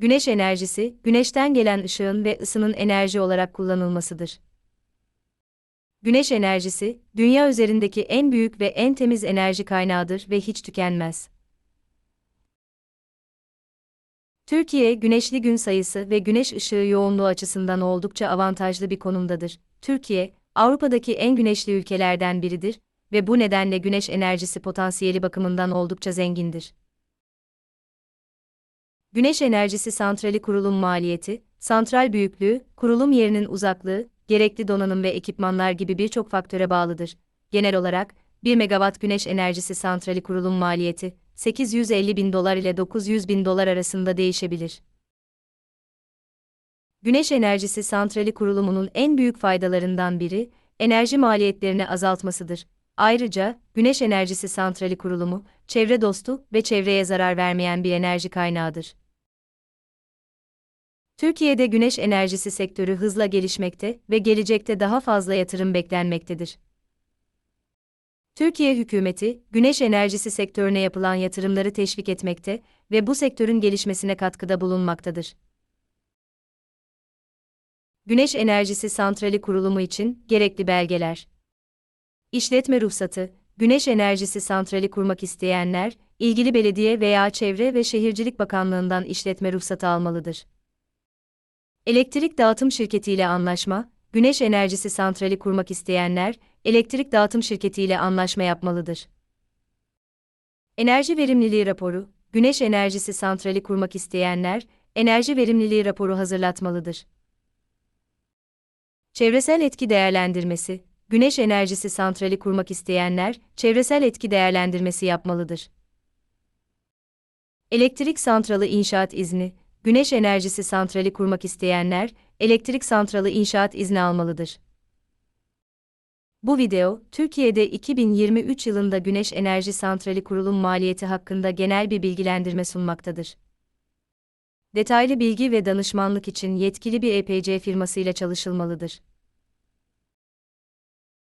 Güneş enerjisi, güneşten gelen ışığın ve ısının enerji olarak kullanılmasıdır. Güneş enerjisi, dünya üzerindeki en büyük ve en temiz enerji kaynağıdır ve hiç tükenmez. Türkiye, güneşli gün sayısı ve güneş ışığı yoğunluğu açısından oldukça avantajlı bir konumdadır. Türkiye, Avrupa'daki en güneşli ülkelerden biridir ve bu nedenle güneş enerjisi potansiyeli bakımından oldukça zengindir. Güneş enerjisi santrali kurulum maliyeti, santral büyüklüğü, kurulum yerinin uzaklığı, gerekli donanım ve ekipmanlar gibi birçok faktöre bağlıdır. Genel olarak, 1 megawatt güneş enerjisi santrali kurulum maliyeti, 850 bin dolar ile 900 bin dolar arasında değişebilir. Güneş enerjisi santrali kurulumunun en büyük faydalarından biri, enerji maliyetlerini azaltmasıdır. Ayrıca, güneş enerjisi santrali kurulumu, çevre dostu ve çevreye zarar vermeyen bir enerji kaynağıdır. Türkiye'de güneş enerjisi sektörü hızla gelişmekte ve gelecekte daha fazla yatırım beklenmektedir. Türkiye hükümeti, güneş enerjisi sektörüne yapılan yatırımları teşvik etmekte ve bu sektörün gelişmesine katkıda bulunmaktadır. Güneş enerjisi santrali kurulumu için gerekli belgeler. İşletme ruhsatı, güneş enerjisi santrali kurmak isteyenler, ilgili belediye veya Çevre ve Şehircilik Bakanlığı'ndan işletme ruhsatı almalıdır. Elektrik dağıtım şirketiyle anlaşma, güneş enerjisi santrali kurmak isteyenler, elektrik dağıtım şirketiyle anlaşma yapmalıdır. Enerji verimliliği raporu, güneş enerjisi santrali kurmak isteyenler, enerji verimliliği raporu hazırlatmalıdır. Çevresel etki değerlendirmesi, güneş enerjisi santrali kurmak isteyenler, çevresel etki değerlendirmesi yapmalıdır. Elektrik santralı inşaat izni, güneş enerjisi santrali kurmak isteyenler, elektrik santralı inşaat izni almalıdır. Bu video, Türkiye'de 2023 yılında güneş enerji santrali kurulum maliyeti hakkında genel bir bilgilendirme sunmaktadır. Detaylı bilgi ve danışmanlık için yetkili bir EPC firmasıyla çalışılmalıdır.